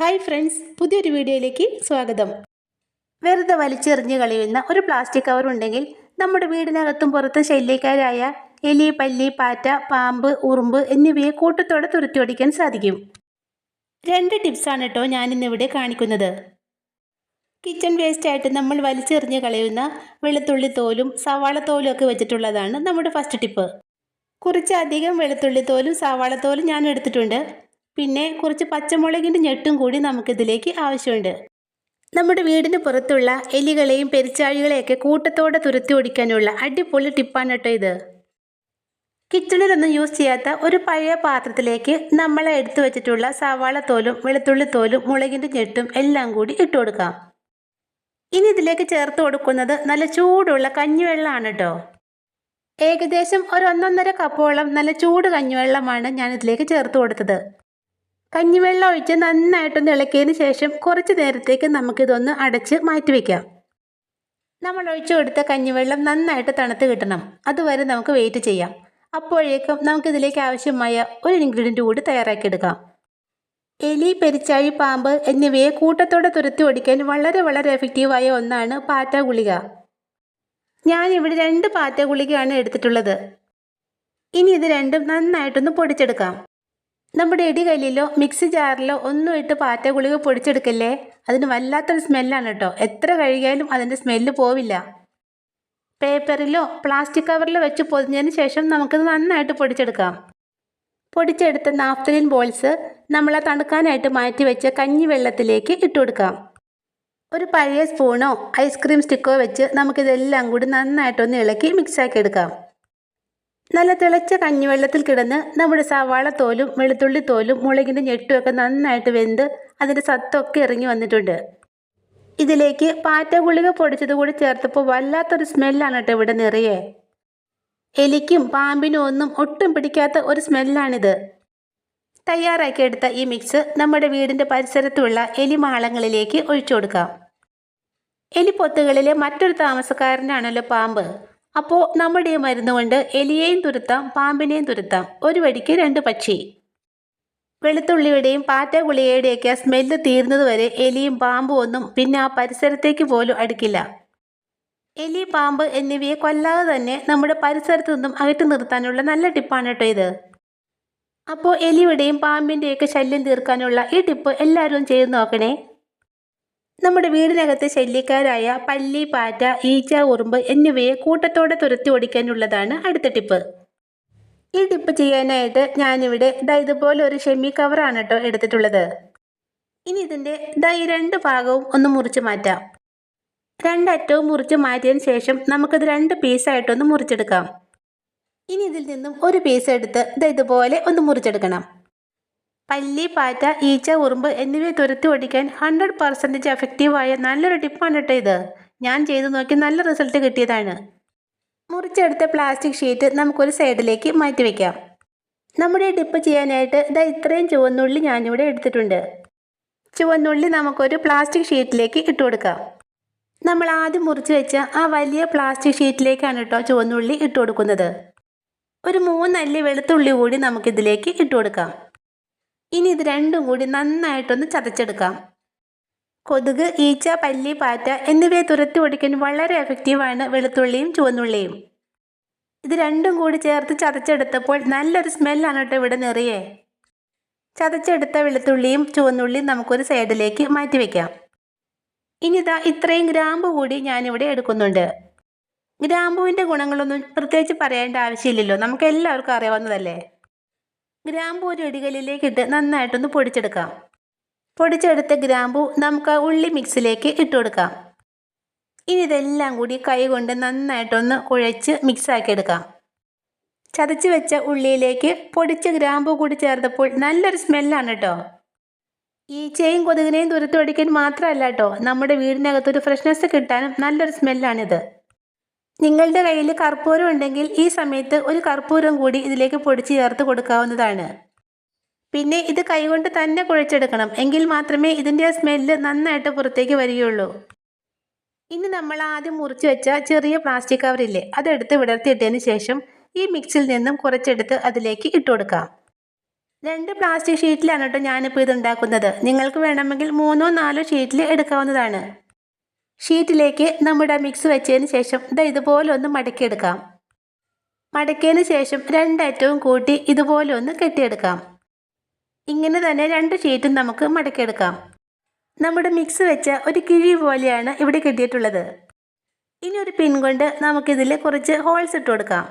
Hi friends പുതിയൊരു വീഡിയോയിലേക്ക് സ്വാഗതം. വെറുതെ വലിച്ചെറിഞ്ഞ് കളയുന്ന ഒരു പ്ലാസ്റ്റിക് കവർ ഉണ്ടെങ്കിൽ നമ്മുടെ വീടിനകത്തും പുറത്തും ശല്യക്കാരായ എലി പല്ലി പാറ്റ പാമ്പ് ഉറുമ്പ് എന്നിവയെ കൂട്ടത്തോടെ തുരത്തിയോടിക്കാൻ സാധിക്കും. രണ്ട് ടിപ്സാണ് കേട്ടോ ഞാനിന്നിവിടെ കാണിക്കുന്നത്. കിച്ചൺ വേസ്റ്റ് ആയിട്ട് നമ്മൾ വലിച്ചെറിഞ്ഞ് കളയുന്ന വെളുത്തുള്ളി തോലും സവാള തോലും ഒക്കെ വെച്ചിട്ടുള്ളതാണ് നമ്മുടെ ഫസ്റ്റ് ടിപ്പ്. കുറച്ചധികം വെളുത്തുള്ളി തോലും സവാള തോലും ഞാൻ എടുത്തിട്ടുണ്ട്. പിന്നെ കുറച്ച് പച്ചമുളകിന്റെ ഞെട്ടും കൂടി നമുക്കിതിലേക്ക് ആവശ്യമുണ്ട്. നമ്മുടെ വീടിന് പുറത്തുള്ള എലികളെയും പെരിച്ചാഴികളെയൊക്കെ കൂട്ടത്തോടെ തുരത്തി ഓടിക്കാനുള്ള അടിപൊളി ടിപ്പാണ് കേട്ടോ ഇത്. കിച്ചണിലൊന്നും യൂസ് ചെയ്യാത്ത ഒരു പഴയ പാത്രത്തിലേക്ക് നമ്മൾ എടുത്തു വെച്ചിട്ടുള്ള സവാള തോലും വെളുത്തുള്ളി തോലും മുളകിന്റെ ഞെട്ടും എല്ലാം കൂടി ഇട്ട് കൊടുക്കാം. ഇനി ഇതിലേക്ക് ചേർത്ത് കൊടുക്കുന്നത് നല്ല ചൂടുള്ള കഞ്ഞിവെള്ളമാണ് കേട്ടോ. ഏകദേശം ഒരു ഒന്നൊന്നര കപ്പോളം നല്ല ചൂട് കഞ്ഞിവെള്ളമാണ് ഞാൻ ഇതിലേക്ക് ചേർത്ത് കൊടുത്തത്. കഞ്ഞിവെള്ളം ഒഴിച്ച് നന്നായിട്ടൊന്ന് ഇളക്കിയതിന് ശേഷം കുറച്ച് നേരത്തേക്ക് നമുക്കിതൊന്ന് അടച്ച് മാറ്റി വയ്ക്കാം നമ്മൾ ഒഴിച്ചു കൊടുത്ത കഞ്ഞിവെള്ളം നന്നായിട്ട് തണുത്ത് കിട്ടണം. അതുവരെ നമുക്ക് വെയിറ്റ് ചെയ്യാം. അപ്പോഴേക്കും നമുക്കിതിലേക്ക് ആവശ്യമായ ഒരു ഇൻഗ്രീഡിയന്റ് കൂടി തയ്യാറാക്കിയെടുക്കാം എലി പെരിച്ചാഴി പാമ്പ് എന്നിവയെ കൂട്ടത്തോടെ തുരത്തി ഓടിക്കാൻ വളരെ വളരെ എഫക്റ്റീവായ ഒന്നാണ് പാറ്റ ഗുളിക. ഞാനിവിടെ രണ്ട് പാറ്റ ഗുളികയാണ് എടുത്തിട്ടുള്ളത്. ഇനി ഇത് രണ്ടും നന്നായിട്ടൊന്ന് പൊടിച്ചെടുക്കാം. നമ്മുടെ ഇടികല്ലിലോ മിക്സി ജാറിലോ ഒന്നും ഇട്ട് പാറ്റ ഗുളിക പൊടിച്ചെടുക്കല്ലേ? അതിന് വല്ലാത്തൊരു സ്മെല്ലാണ് കേട്ടോ എത്ര കഴുകിയാലും അതിന്റെ സ്മെല്ല് പോവില്ല. പേപ്പറിലോ പ്ലാസ്റ്റിക് കവറിലോ വെച്ച് പൊതിഞ്ഞതിന് ശേഷം നമുക്കിത് നന്നായിട്ട് പൊടിച്ചെടുക്കാം. പൊടിച്ചെടുത്ത നാഫ്തലിൻ ബോൾസ് നമ്മൾ ആ തണുക്കാനായിട്ട് മാറ്റി വെച്ച കഞ്ഞി വെള്ളത്തിലേക്ക് ഇട്ട് കൊടുക്കാം. ഒരു പഴയ സ്പൂണോ ഐസ്ക്രീം സ്റ്റിക്കോ വെച്ച് നമുക്കിതെല്ലാം കൂടി നന്നായിട്ടൊന്ന് ഇളക്കി മിക്സാക്കി എടുക്കാം. നല്ല തിളച്ച കഞ്ഞിവെള്ളത്തിൽ കിടന്ന് നമ്മുടെ സവാള തോലും വെളുത്തുള്ളി തോലും മുളകിന്റെ ഞെട്ടുമൊക്കെ നന്നായിട്ട് വെന്ത് അതിന്റെ സത്തൊക്കെ ഇറങ്ങി വന്നിട്ടുണ്ട്. ഇതിലേക്ക് പാറ്റ ഗുളിക പൊടിച്ചത് കൂടി ചേർത്തപ്പോൾ വല്ലാത്തൊരു സ്മെല്ലാണ് കേട്ടോ ഇവിടെ നിറയെ. എലിക്കും പാമ്പിനും ഒന്നും ഒട്ടും പിടിക്കാത്ത ഒരു സ്മെല്ലാണിത്. തയ്യാറാക്കിയെടുത്ത ഈ മിക്സ് നമ്മുടെ വീടിന്റെ പരിസരത്തുള്ള എലിമാളങ്ങളിലേക്ക് ഒഴിച്ചു കൊടുക്കാം. എലിപ്പൊത്തുകളിലെ മറ്റൊരു താമസക്കാരനാണല്ലോ പാമ്പ്. അപ്പോൾ നമ്മുടെ മരുന്ന് കൊണ്ട് എലിയെയും തുരുത്താം പാമ്പിനെയും തുരുത്താം. ഒരു വടിക്ക് രണ്ട് പക്ഷി. വെളുത്തുള്ളിയുടെയും പാറ്റ സ്മെല്ല് തീർന്നതുവരെ എലിയും പാമ്പും ഒന്നും പിന്നെ ആ പരിസരത്തേക്ക് പോലും അടുക്കില്ല. എലി പാമ്പ് എന്നിവയെ കൊല്ലാതെ തന്നെ നമ്മുടെ പരിസരത്തു നിന്നും അകറ്റി നിർത്താനുള്ള നല്ല ടിപ്പാണ് കേട്ടോ ഇത്. അപ്പോൾ എലിയുടെയും പാമ്പിന്റെയൊക്കെ ശല്യം തീർക്കാനുള്ള ഈ ടിപ്പ് എല്ലാവരും ചെയ്ത് നോക്കണേ. നമ്മുടെ വീടിനകത്ത് ശല്യക്കാരായ പല്ലി പാറ്റ ഈച്ച ഉറുമ്പ് എന്നിവയെ കൂട്ടത്തോടെ തുരത്തി ഓടിക്കാനുള്ളതാണ് അടുത്ത ടിപ്പ്. ഈ ടിപ്പ് ചെയ്യാനായിട്ട് ഞാനിവിടെ ദാ ഇതുപോലെ ഒരു ഷെമി കവറാണ് കേട്ടോ എടുത്തിട്ടുള്ളത്. ഇനി ഇതിന്റെ ദാ ഈ രണ്ട് ഭാഗവും ഒന്ന് മുറിച്ച് മാറ്റാം. രണ്ടറ്റവും മുറിച്ച് മാറ്റിയതിന് ശേഷം നമുക്കിത് രണ്ട് പീസായിട്ടൊന്ന് മുറിച്ചെടുക്കാം. ഇനി ഇതിൽ നിന്നും ഒരു പീസ് എടുത്ത് ദാ ഇതുപോലെ ഒന്ന് മുറിച്ചെടുക്കണം. പല്ലി പാറ്റ ഈച്ച ഉറുമ്പ് എന്നിവയെ തുരത്തി ഓടിക്കാൻ ഹൺഡ്രഡ് പെർസെന്റേജ് എഫക്റ്റീവായ നല്ലൊരു ടിപ്പാണ് കേട്ടോ ഇത്. ഞാൻ ചെയ്തു നോക്കി നല്ല റിസൾട്ട് കിട്ടിയതാണ്. മുറിച്ചെടുത്ത പ്ലാസ്റ്റിക് ഷീറ്റ് നമുക്കൊരു സൈഡിലേക്ക് മാറ്റി വയ്ക്കാം നമ്മുടെ ടിപ്പ് ചെയ്യാനായിട്ട് ഇതാ ഇത്രയും ചുവന്നുള്ളി ഞാനിവിടെ എടുത്തിട്ടുണ്ട്. ചുവന്നുള്ളി നമുക്കൊരു പ്ലാസ്റ്റിക് ഷീറ്റിലേക്ക് ഇട്ട് കൊടുക്കാം. നമ്മൾ ആദ്യം മുറിച്ച് വെച്ച ആ വലിയ പ്ലാസ്റ്റിക് ഷീറ്റിലേക്കാണ് കേട്ടോ ചുവന്നുള്ളി ഇട്ട് കൊടുക്കുന്നത്. ഒരു മൂന്നല്ലി വെളുത്തുള്ളി കൂടി നമുക്കിതിലേക്ക് ഇട്ട് കൊടുക്കാം. ഇനി ഇത് രണ്ടും കൂടി നന്നായിട്ടൊന്ന് ചതച്ചെടുക്കാം. കൊതുക് ഈച്ച പല്ലി പാറ്റ എന്നിവയെ തുരത്തി ഓടിക്കാൻ വളരെ എഫക്റ്റീവാണ് വെളുത്തുള്ളിയും ചുവന്നുള്ളിയും. ഇത് രണ്ടും കൂടി ചേർത്ത് ചതച്ചെടുത്തപ്പോൾ നല്ലൊരു സ്മെല്ലാണ് കേട്ടോ ഇവിടെ നിറയെ. ചതച്ചെടുത്ത വെളുത്തുള്ളിയും ചുവന്നുള്ളിയും നമുക്കൊരു സൈഡിലേക്ക് മാറ്റി വെക്കാം. ഇനി ഇതാ ഇത്രയും ഗ്രാമ്പു കൂടി ഞാനിവിടെ എടുക്കുന്നുണ്ട്. ഗ്രാമ്പുവിന്റെ ഗുണങ്ങളൊന്നും പ്രത്യേകിച്ച് പറയേണ്ട ആവശ്യമില്ലല്ലോ. നമുക്ക് എല്ലാവർക്കും അറിയാവുന്നതല്ലേ? ഗ്രാമ്പു ഒരു ഇടികല്ലിലേക്കിട്ട് നന്നായിട്ടൊന്ന് പൊടിച്ചെടുക്കാം. പൊടിച്ചെടുത്ത ഗ്രാമ്പു നമുക്ക് ഉള്ളി മിക്സിലേക്ക് ഇട്ട് കൊടുക്കാം. ഇനി ഇതെല്ലാം കൂടി കൈ കൊണ്ട് നന്നായിട്ടൊന്ന് കുഴച്ച് മിക്സാക്കിയെടുക്കാം ചതച്ച് വെച്ച ഉള്ളിയിലേക്ക് പൊടിച്ച ഗ്രാമ്പു കൂടി ചേർത്തപ്പോൾ നല്ലൊരു സ്മെല്ലാണ് കേട്ടോ ഈച്ചയും കൊതുകിനെയും തുരത്തൊടിക്കാൻ മാത്രമല്ല കേട്ടോ നമ്മുടെ വീടിനകത്തൊരു ഫ്രഷ്നെസ് കിട്ടാനും നല്ലൊരു സ്മെല്ലാണിത്. നിങ്ങളുടെ കയ്യിൽ കർപ്പൂരം ഉണ്ടെങ്കിൽ ഈ സമയത്ത് ഒരു കർപ്പൂരം കൂടി ഇതിലേക്ക് പൊടിച്ച് ചേർത്ത് കൊടുക്കാവുന്നതാണ്. പിന്നെ ഇത് കൈകൊണ്ട് തന്നെ കുഴച്ചെടുക്കണം. എങ്കിൽ മാത്രമേ ഇതിന്റെ സ്മെല്ല് നന്നായിട്ട് പുറത്തേക്ക് വരികയുള്ളൂ. ഇനി നമ്മൾ ആദ്യം മുറിച്ച് വെച്ച ചെറിയ പ്ലാസ്റ്റിക് കവറില്ലേ അതെടുത്ത് വിടർത്തിയിട്ടതിന് ശേഷം ഈ മിക്സിൽ നിന്നും കുറച്ചെടുത്ത് അതിലേക്ക് ഇട്ട് കൊടുക്കാം. രണ്ട് പ്ലാസ്റ്റിക് ഷീറ്റിലാണ് കേട്ടോ ഞാനിപ്പോൾ ഇത് ഉണ്ടാക്കുന്നത്. നിങ്ങൾക്ക് വേണമെങ്കിൽ മൂന്നോ നാലോ ഷീറ്റിൽ എടുക്കാവുന്നതാണ്. ഷീറ്റിലേക്ക് നമ്മുടെ മിക്സ് വെച്ചതിന് ശേഷം ഇതാ ഇതുപോലെ ഒന്ന് മടക്കിയെടുക്കാം. മടക്കിയതിന് ശേഷം രണ്ടറ്റവും കൂട്ടി ഇതുപോലെ ഒന്ന് കെട്ടിയെടുക്കാം. ഇങ്ങനെ തന്നെ രണ്ട് ഷീറ്റും നമുക്ക് മടക്കിയെടുക്കാം. നമ്മുടെ മിക്സ് വെച്ച ഒരു കിഴി പോലെയാണ് ഇവിടെ കെട്ടിയിട്ടുള്ളത്. ഇനി ഒരു പിൻ കൊണ്ട് നമുക്കിതിൽ കുറച്ച് ഹോൾസ് ഇട്ട് കൊടുക്കാം.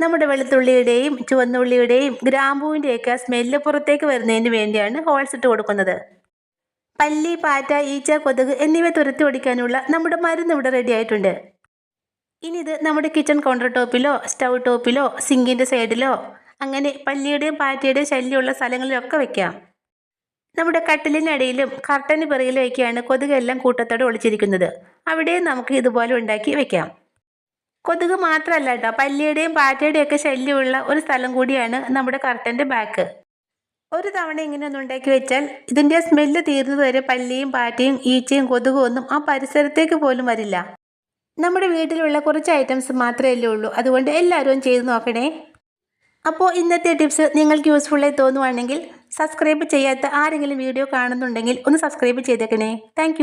നമ്മുടെ വെളുത്തുള്ളിയുടെയും ചുവന്നുള്ളിയുടെയും ഗ്രാമ്പൂവിന്റെയൊക്കെ സ്മെല്ല് പുറത്തേക്ക് വരുന്നതിന് വേണ്ടിയാണ് ഹോൾസ് ഇട്ട് കൊടുക്കുന്നത്. പല്ലി പാറ്റ ഈച്ച കൊതുക് എന്നിവ തുരത്തി ഓടിക്കാനുള്ള നമ്മുടെ മരുന്ന് ഇവിടെ റെഡി ആയിട്ടുണ്ട്. ഇനി ഇത് നമ്മുടെ കിച്ചൺ കൗണ്ടർ ടോപ്പിലോ സ്റ്റൗ ടോപ്പിലോ സിങ്കിന്റെ സൈഡിലോ അങ്ങനെ പല്ലിയുടെയും പാറ്റയുടെയും ശല്യമുള്ള സ്ഥലങ്ങളിലൊക്കെ വെക്കാം. നമ്മുടെ കട്ടിലിനടിയിലും കർട്ടന് പിറകിലുമൊക്കെയാണ് കൊതുകെല്ലാം കൂട്ടത്തോടെ ഒളിച്ചിരിക്കുന്നത്. അവിടെയും നമുക്ക് ഇതുപോലെ ഉണ്ടാക്കി വെക്കാം. കൊതുക് മാത്രമല്ല കേട്ടോ പല്ലിയുടെയും പാറ്റയുടെയും ഒക്കെ ശല്യമുള്ള ഒരു സ്ഥലം കൂടിയാണ് നമ്മുടെ കർട്ടന്റെ ബാക്ക് ഒരു തവണ ഇങ്ങനെ ഒന്ന് ഉണ്ടാക്കി വെച്ചാൽ ഇതിന്റെ സ്മെല്ല് തീർന്നതുവരെ പല്ലിയും പാറ്റയും ഈച്ചയും കൊതുകും ഒന്നും ആ പരിസരത്തേക്ക് പോലും വരില്ല. നമ്മുടെ വീട്ടിലുള്ള കുറച്ച് ഐറ്റംസ് മാത്രമേ ഉള്ളൂ. അതുകൊണ്ട് എല്ലാവരും ചെയ്ത് നോക്കണേ. അപ്പോൾ ഇന്നത്തെ ടിപ്സ് നിങ്ങൾക്ക് യൂസ്ഫുള്ളായി തോന്നുവാണെങ്കിൽ സബ്സ്ക്രൈബ് ചെയ്യാത്ത ആരെങ്കിലും വീഡിയോ കാണുന്നുണ്ടെങ്കിൽ ഒന്ന് സബ്സ്ക്രൈബ് ചെയ്തേക്കണേ. താങ്ക്